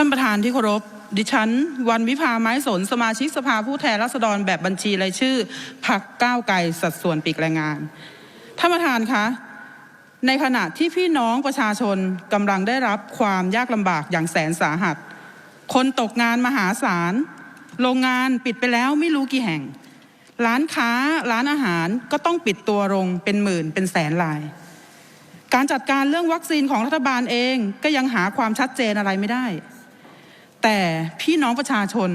ท่านประธานที่เคารพดิฉัน วันวิภาไม้สนสมาชิกสภาผู้แทนราษฎรแบบบัญชีรายชื่อพักก้าวไกลสัดส่วนปีกแรงงานท่านประธานคะในขณะที่พี่น้องประชาชนกำลังได้รับความยากลำบากอย่างแสนสาหัส คนตกงานมหาศาล โรงงานปิดไปแล้วไม่รู้กี่แห่ง ร้านค้าร้านอาหารก็ต้องปิดตัวลงเป็นหมื่นเป็นแสนราย การจัดการเรื่องวัคซีนของรัฐบาลเองก็ยังหาความชัดเจนอะไรไม่ได้ แต่พี่น้องประชาชน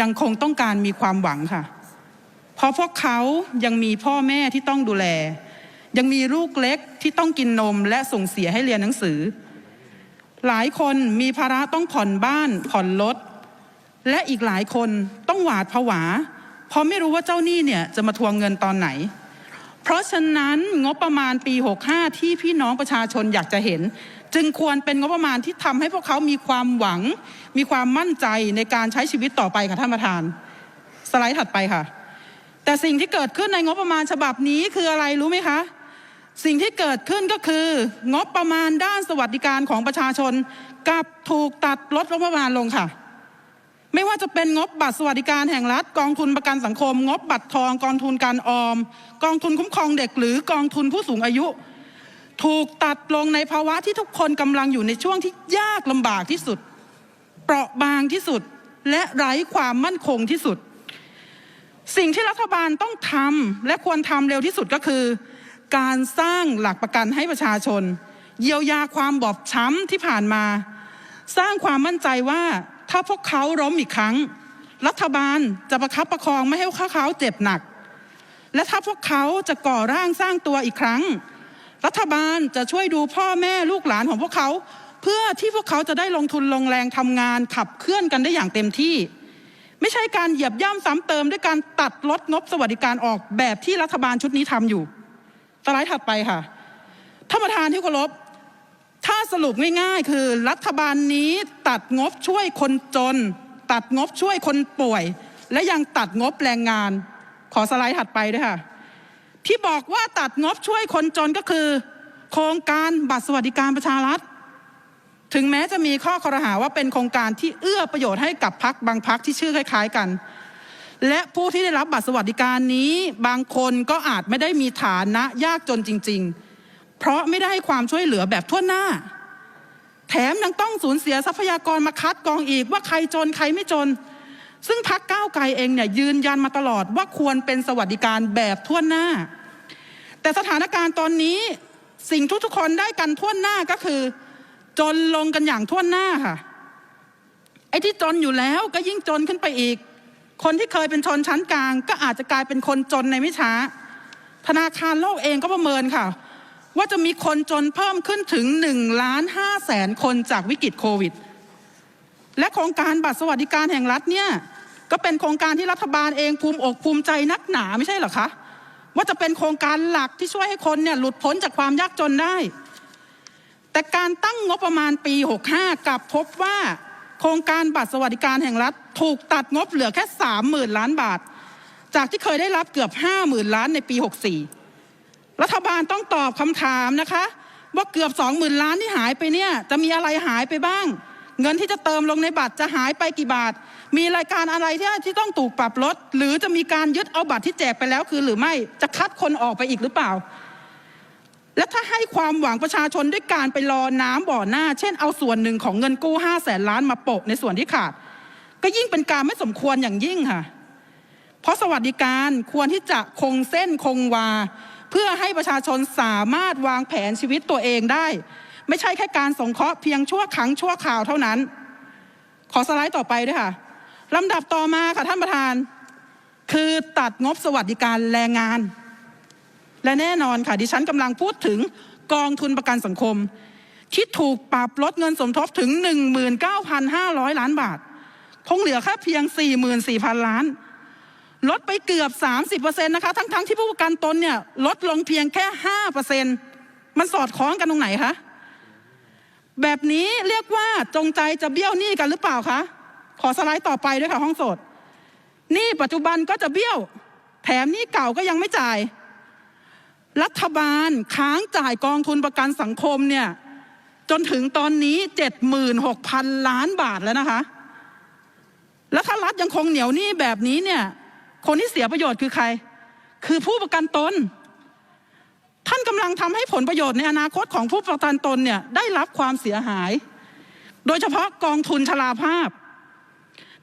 ยังคงต้องการมีความหวังค่ะ เพราะพวกเขายังมีพ่อแม่ที่ต้องดูแล ยังมีลูกเล็กที่ต้องกินนมและส่งเสียให้เรียนหนังสือ หลายคนมีภาระต้องผ่อนบ้านผ่อนรถและอีกหลายคนต้องหวาดผวา เพราะไม่รู้ว่าเจ้าหนี้เนี่ยจะมาทวงเงินตอนไหน เพราะฉะนั้นงบประมาณปี 65 ที่พี่น้องประชาชนอยากจะเห็น จึงควรเป็นงบประมาณที่ทำให้พวกเขามีความหวัง มีความมั่นใจในการใช้ชีวิตต่อไปค่ะท่านประธาน สไลด์ถัดไปค่ะ แต่สิ่งที่เกิดขึ้นในงบประมาณฉบับนี้คืออะไรรู้ไหมคะ สิ่งที่เกิดขึ้นก็คืองบประมาณด้านสวัสดิการของประชาชนกลับถูกตัดลดงบประมาณลงค่ะ ไม่ว่าจะเป็นงบบัตรสวัสดิการแห่งรัฐ กองทุนประกันสังคม งบบัตรทอง กองทุนการออม กองทุนคุ้มครองเด็กหรือกองทุนผู้สูงอายุ ถูกตัดลงในภาวะที่ทุกคนกำลังอยู่ในช่วงที่ยากลำบากที่สุด เปราะบางที่สุดและไร้ความมั่นคงที่สุด สิ่งที่รัฐบาลต้องทำและควรทำเร็วที่สุดก็คือ การสร้างหลักประกันให้ประชาชน เยียวยาความบอบช้ำที่ผ่านมา สร้างความมั่นใจว่าถ้าพวกเขาล้มอีกครั้ง รัฐบาลจะประคับประคองไม่ให้พวกเขาเจ็บหนัก และถ้าพวกเขาจะก่อร่างสร้างตัวอีกครั้ง รัฐบาลจะช่วยดูพ่อแม่ลูกหลานของพวกเขา เพื่อที่พวกเขาจะได้ลงทุนลงแรงทำงานขับเคลื่อนกันได้อย่างเต็มที่ ไม่ใช่การเหยียบย่ำซ้ำเติมด้วยการตัดลดงบสวัสดิการออกแบบที่รัฐบาลชุดนี้ทำอยู่สไลด์ถัดไปค่ะท่านประธานที่เคารพถ้าสรุปง่ายๆ คือรัฐบาลนี้ตัดงบช่วยคนจน ตัดงบช่วยคนป่วย และยังตัดงบแรงงาน ขอสไลด์ถัดไปด้วยค่ะ ที่บอกว่าตัดงบช่วยคนจนก็คือ โครงการบัตรสวัสดิการประชารัฐ ถึงแม้จะมีข้อคอรหาว่าเป็นโครงการที่เอื้อประโยชน์ให้กับพักบางพักที่ชื่อคล้าย ๆกัน และผู้ที่ได้รับบัตรสวัสดิการนี้บางคนก็อาจไม่ได้มีฐานะยากจนจริง ๆ เพราะไม่ได้ให้ความช่วยเหลือแบบทั่วหน้า แถมยังต้องสูญเสียทรัพยากรมาคัดกรองอีกว่าใครจนใครไม่จน ซึ่งพักก้าวไกลเองเนี่ยยืนยันมาตลอดว่าควรเป็นสวัสดิการแบบทั่วหน้า แต่สถานการณ์ตอนนี้สิ่งทุกๆคนได้กันทั่วหน้าก็คือ จนลงกันอย่างทั่วหน้าค่ะไอ้ที่จนอยู่แล้วก็ยิ่งจนขึ้นไปอีก คนที่เคยเป็นชนชั้นกลาง ก็อาจจะกลายเป็นคนจนในไม่ช้า ธนาคารโลกเองก็ประเมินค่ะ ว่าจะมีคนจนเพิ่มขึ้นถึง1ล้าน5แสนคนจากวิกฤตโควิด และโครงการบัตรสวัสดิการแห่งรัฐเนี่ยก็เป็นโครงการที่รัฐบาลเองภูมิอกภูมิใจนักหนาไม่ใช่เหรอคะว่าจะเป็นโครงการหลักที่ช่วยให้คนเนี่ยหลุดพ้นจากความยากจนได้ แต่การตั้งงบประมาณปี 65 กลับพบว่า โครงการบัตรสวัสดิการแห่งรัฐ ถูกตัดงบเหลือแค่ 30,000 ล้านบาท จากที่เคยได้รับเกือบ 50,000 ล้านในปี 64 รัฐบาลต้องตอบคำถามนะคะ ว่าเกือบ 20,000 ล้านที่หายไปเนี่ยจะมีอะไรหายไปบ้าง เงินที่จะเติมลงในบัตรจะหายไปกี่บาท มีรายการอะไรที่ที่ต้องถูกปรับลด หรือจะมีการยึดเอาบัตรที่แจกไปแล้วคือหรือไม่จะคัดคนออกไปอีกหรือเปล่า และถ้าให้ความหวังประชาชนด้วยการไปรอน้ำบ่อหน้า เช่นเอาส่วนหนึ่งของเงินกู้ห้าแสนล้านมาโปะในส่วนที่ขาด ก็ยิ่งเป็นการไม่สมควรอย่างยิ่งค่ะ เพราะสวัสดิการควรที่จะคงเส้นคงวา เพื่อให้ประชาชนสามารถวางแผนชีวิตตัวเองได้ ไม่ใช่แค่การสงเคราะห์เพียงชั่วครั้งชั่วคราวเท่านั้น ขอสไลด์ต่อไปด้วยค่ะลำดับต่อมาค่ะท่านประธาน คือตัดงบสวัสดิการแรงงาน และแน่นอนค่ะดิฉันกำลังพูดถึงกองทุนประกันสังคม ที่ถูกปรับลดเงินสมทบถึง 19,500 ล้านบาท คงเหลือแค่เพียง 44,000 ล้าน ลดไปเกือบ 30%นะคะทั้งๆทที่ผู้ประกันตนเนี่ยลดลงเพียงแค่ 5%มันสอดคล้องกันตรงไหนคะ แบบนี้เรียกว่าจงใจจะเบี้ยวหนี้กันหรือเปล่าคะ ขอสไลด์ต่อไปด้วยค่ะห้องสดหนี้ปัจจุบันก็จะเบี้ยว แถมหนี้เก่าก็ยังไม่จ่าย รัฐบาลค้างจ่ายกองทุนประกันสังคมเนี่ยจนถึงตอนนี้ 76,000 ล้านบาทแล้วนะคะ แล้วถ้ารัฐยังคงเหนียวหนี้แบบนี้เนี่ย คนที่เสียประโยชน์คือใคร คือผู้ประกันตนานกำลังทำให้ผลประโยชน์ในอนาคตของผู้ประกันตนเนี่ยได้รับความเสียหาย โดยเฉพาะกองทุนชราภาพ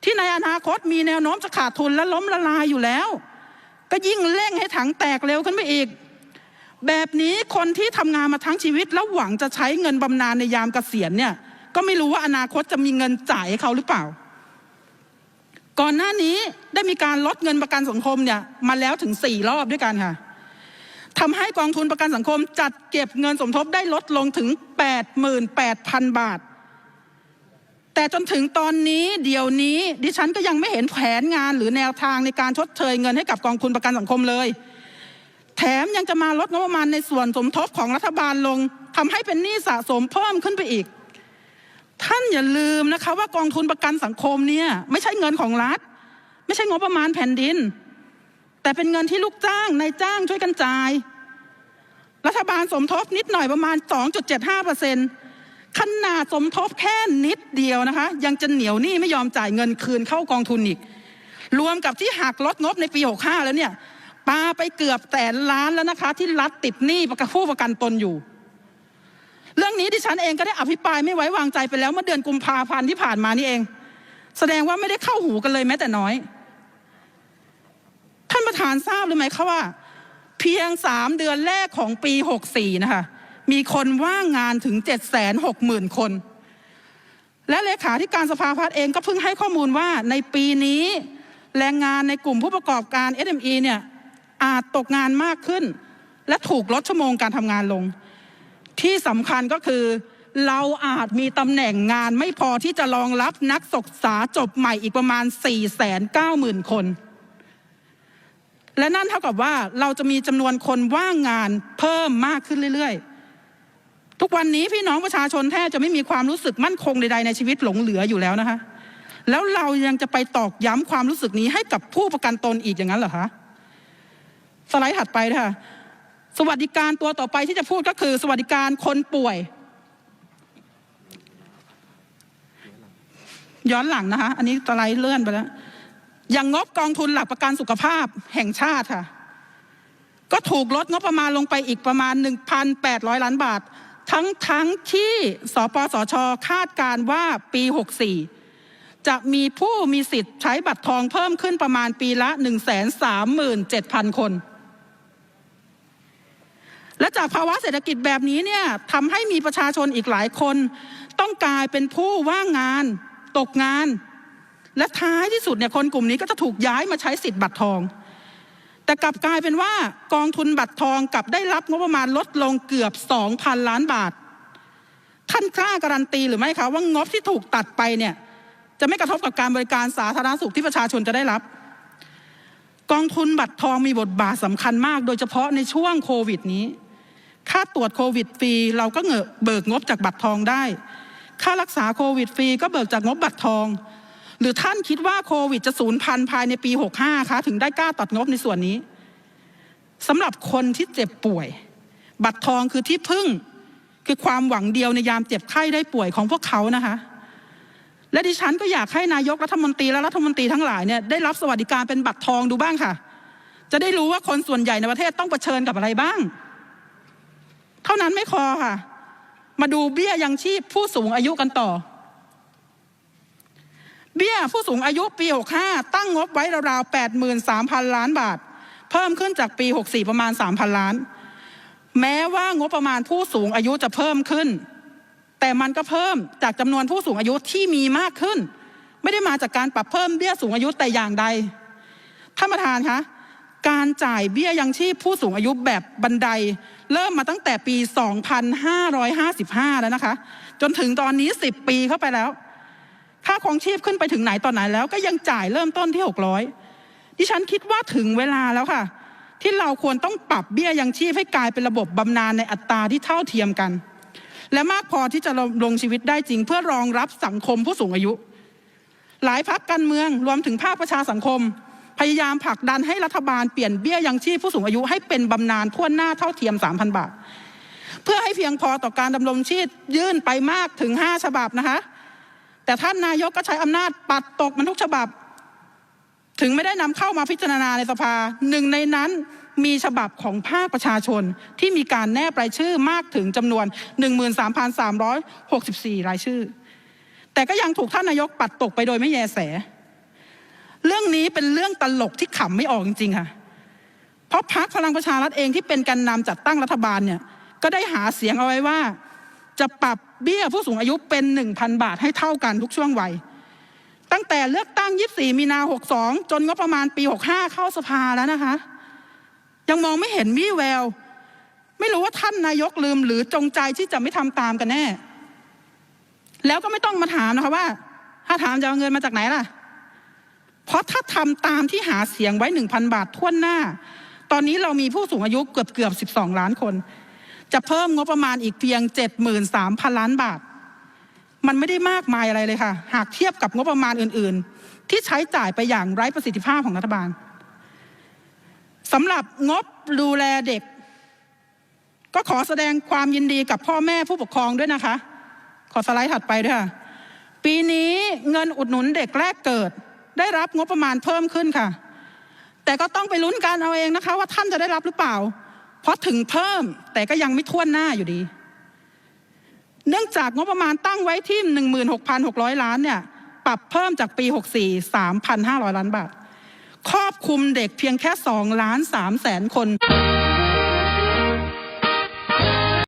ที่ในอนาคตมีแนวโน้มจะขาดทุนและล้มละลายอยู่แล้ว ก็ยิ่งเร่งให้ถังแตกเร็วขึ้นไปอีก แบบนี้คนที่ทำงานมาทั้งชีวิต แล้วหวังจะใช้เงินบำนาญในยามเกษียณเนี่ยก็ไม่รู้ว่าอนาคตจะมีเงินจ่ายให้เขาหรือเปล่า ก่อนหน้านี้ได้มีการลดเงินประกันสังคมเนี่ยมาแล้วถึงสี่รอบด้วยกันค่ะ ทำให้กองทุนประกันสังคมจัดเก็บเงินสมทบได้ลดลงถึง 88,000 บาท แต่จนถึงตอนนี้เดี๋ยวนี้ดิฉันก็ยังไม่เห็นแผนงานหรือแนวทางในการชดเชยเงินให้กับกองทุนประกันสังคมเลย แถมยังจะมาลดงบประมาณในส่วนสมทบของรัฐบาลลงทำให้เป็นหนี้สะสมเพิ่มขึ้นไปอีก ท่านอย่าลืมนะคะว่ากองทุนประกันสังคมเนี่ยไม่ใช่เงินของรัฐ ไม่ใช่งบประมาณแผ่นดิน แต่เป็นเงินที่ลูกจ้างนายจ้างช่วยกันจ่าย รัฐบาลสมทบนิดหน่อยประมาณ 2.75เปอร์เซ็นต์ขนาดสมทบแค่นิดเดียวนะคะ ยังจะเหนียวหนี้ไม่ยอมจ่ายเงินคืนเข้ากองทุนอีก รวมกับที่หักลดงบในปี 65 แล้วเนี่ยปาไปเกือบแสนล้านแล้วนะคะ ที่รัฐติดหนี้ประกันผู้ประกันตนอยู่ เรื่องนี้ดิฉันเองก็ได้อภิปรายไม่ไว้วางใจไปแล้วเมื่อเดือนกุมภาพันธ์ที่ผ่านมานี่เอง แสดงว่าไม่ได้เข้าหูกันเลยแม้แต่น้อย ประธานทราบหรือไหมคะว่า เพียงสามเดือนแรกของปี64นะคะมีคนว่างงานถึง760,000คน และเลขาธิการสภาพัฒน์เองก็เพิ่งให้ข้อมูลว่าในปีนี้ แรงงานในกลุ่มผู้ประกอบการ SME เนี่ยอาจตกงานมากขึ้น และถูกลดชั่วโมงการทำงานลง ที่สำคัญก็คือ เราอาจมีตำแหน่งงานไม่พอที่จะรองรับนักศึกษาจบใหม่อีกประมาณ 490,000 คน และนั่นเท่ากับว่าเราจะมีจำนวนคนว่างงานเพิ่มมากขึ้นเรื่อยๆ ทุกวันนี้พี่น้องประชาชนแทบจะไม่มีความรู้สึกมั่นคงใดๆในชีวิตหลงเหลืออยู่แล้วนะคะ แล้วเรายังจะไปตอกย้ำความรู้สึกนี้ให้กับผู้ประกันตนอีกอย่างนั้นเหรอคะสไลด์ถัดไปค่ะสวัสดิการตัวต่อไปที่จะพูดก็คือ สวัสดิการคนป่วย ย้อนหลังนะคะ อันนี้สไลด์เลื่อนไปแล้ว อย่างงบกองทุนหลักประกันสุขภาพแห่งชาติค่ะ ก็ถูกลดงบประมาณลงไปอีกประมาณ 1,800 ล้านบาท ทั้งทั้งที่สปสช คาดการว่าปี 64 จะมีผู้มีสิทธิ์ใช้บัตรทองเพิ่มขึ้นประมาณปีละ 137,000 คน และจากภาวะเศรษฐกิจแบบนี้เนี่ยทำให้มีประชาชนอีกหลายคน ต้องกลายเป็นผู้ว่างงาน ตกงาน และท้ายที่สุดเนี่ยคนกลุ่มนี้ก็จะถูกย้ายมาใช้สิทธิ์บัตรทอง แต่กลับกลายเป็นว่ากองทุนบัตรทองกลับได้รับงบประมาณลดลงเกือบ 2,000 ล้านบาท ท่านกล้าการันตีหรือไม่คะว่างบที่ถูกตัดไปเนี่ยจะไม่กระทบกับการบริการสาธารณสุขที่ประชาชนจะได้รับ กองทุนบัตรทองมีบทบาทสำคัญมาก โดยเฉพาะในช่วงโควิดนี้ ค่าตรวจโควิดฟรีเราก็เงเบิกงบจากบัตรทองได้ ค่ารักษาโควิดฟรีก็เบิกจากงบบัตรทอง หรือท่านคิดว่าโควิดจะสูญพันธุ์ภายในปี 65คะถึงได้กล้าตัดงบในส่วนนี้สำหรับคนที่เจ็บป่วย บัตรทองคือที่พึ่งคือความหวังเดียวในยามเจ็บไข้ได้ป่วยของพวกเขานะคะ และดิฉันก็อยากให้นายกรัฐมนตรีและรัฐมนตรีทั้งหลายเนี่ยได้รับสวัสดิการเป็นบัตรทองดูบ้างค่ะ จะได้รู้ว่าคนส่วนใหญ่ในประเทศต้องเผชิญกับอะไรบ้าง เท่านั้นไม่พอค่ะ มาดูเบี้ยยังชีพผู้สูงอายุกันต่อ เบี้ยผู้สูงอายุปี 65 ตั้งงบไว้ราวๆ83,000 ล้านบาท เพิ่มขึ้นจากปี 64 ประมาณ 3,000 ล้าน แม้ว่างบประมาณผู้สูงอายุจะเพิ่มขึ้น แต่มันก็เพิ่มจากจำนวนผู้สูงอายุที่มีมากขึ้น ไม่ได้มาจากการปรับเพิ่มเบี้ยสูงอายุแต่อย่างใดท่านประธานคะการจ่ายเบี้ยยังชีพผู้สูงอายุแบบบันได เริ่มมาตั้งแต่ปี 2555 แล้วนะคะ จนถึงตอนนี้ 10 ปีเข้าไปแล้ว ค่าครองชีพขึ้นไปถึงไหนตอนไหนแล้วก็ยังจ่ายเริ่มต้นที่600ดิฉันคิดว่าถึงเวลาแล้วค่ะ ที่เราควรต้องปรับเบี้ยยังชีพให้กลายเป็นระบบบำนาญในอัตราที่เท่าเทียมกัน และมากพอที่จะลงชีวิตได้จริง เพื่อรองรับสังคมผู้สูงอายุ หลายพักการเมืองรวมถึงภาคประชาสังคม พยายามผลักดันให้รัฐบาลเปลี่ยนเบี้ยยังชีพผู้สูงอายุให้เป็นบำนาญทั่วหน้าเท่าเทียม 3,000 บาท เพื่อให้เพียงพอต่อการดำรงชีพยื่นไปมากถึง 5 ฉบับนะคะ แต่ท่านนายกก็ใช้อำนาจปัดตกมันทุกฉบับ ถึงไม่ได้นำเข้ามาพิจารณาในสภาหนึ่งในนั้นมีฉบับของภาคประชาชนที่มีการแนบรายชื่อมากถึงจำนวน 13,364 รายชื่อ แต่ก็ยังถูกท่านนายกปัดตกไปโดยไม่แยแส เรื่องนี้เป็นเรื่องตลกที่ขำไม่ออกจริงๆค่ะ เพราะพรรคพลังประชารัฐเองที่เป็นกันนำจัดตั้งรัฐบาลเนี่ย ก็ได้หาเสียงเอาไว้ว่า จะปรับ เบี้ยผู้สูงอายุเป็น 1,000 บาทให้เท่ากันทุกช่วงวัย ตั้งแต่เลือกตั้ง 24 มีนา 62 จนงบประมาณปี 65 เข้าสภาแล้วนะคะ ยังมองไม่เห็นวี่แวว ไม่รู้ว่าท่านนายกลืมหรือจงใจที่จะไม่ทำตามกันแน่ แล้วก็ไม่ต้องมาถามนะคะว่า ถ้าถามจะเอาเงินมาจากไหนล่ะ เพราะถ้าทำตามที่หาเสียงไว้ 1,000 บาททั่วหน้า ตอนนี้เรามีผู้สูงอายุเกือบเกือบ 12 ล้านคน จะเพิ่มงบประมาณอีกเพียง 73,000 ล้านบาท มันไม่ได้มากมายอะไรเลยค่ะ หากเทียบกับงบประมาณอื่น ๆ ที่ใช้จ่ายไปอย่างไร้ประสิทธิภาพของรัฐบาลสำหรับงบดูแลเด็ก ก็ขอแสดงความยินดีกับพ่อแม่ผู้ปกครองด้วยนะคะ ขอสไลด์ถัดไปด้วยค่ะ ปีนี้เงินอุดหนุนเด็กแรกเกิด ได้รับงบประมาณเพิ่มขึ้นค่ะ แต่ก็ต้องไปลุ้นกันเอาเองนะคะ ว่าท่านจะได้รับหรือเปล่า เพราะถึงเพิ่มแต่ก็ยังไม่ท่วนหน้าอยู่ดี เนื่องจากงบประมาณตั้งไว้ที่ 16,600 ล้านเนี่ยปรับเพิ่มจากปี 64 3,500 ล้านบาท ครอบคลุมเด็กเพียงแค่ 2 ล้าน3แสนคน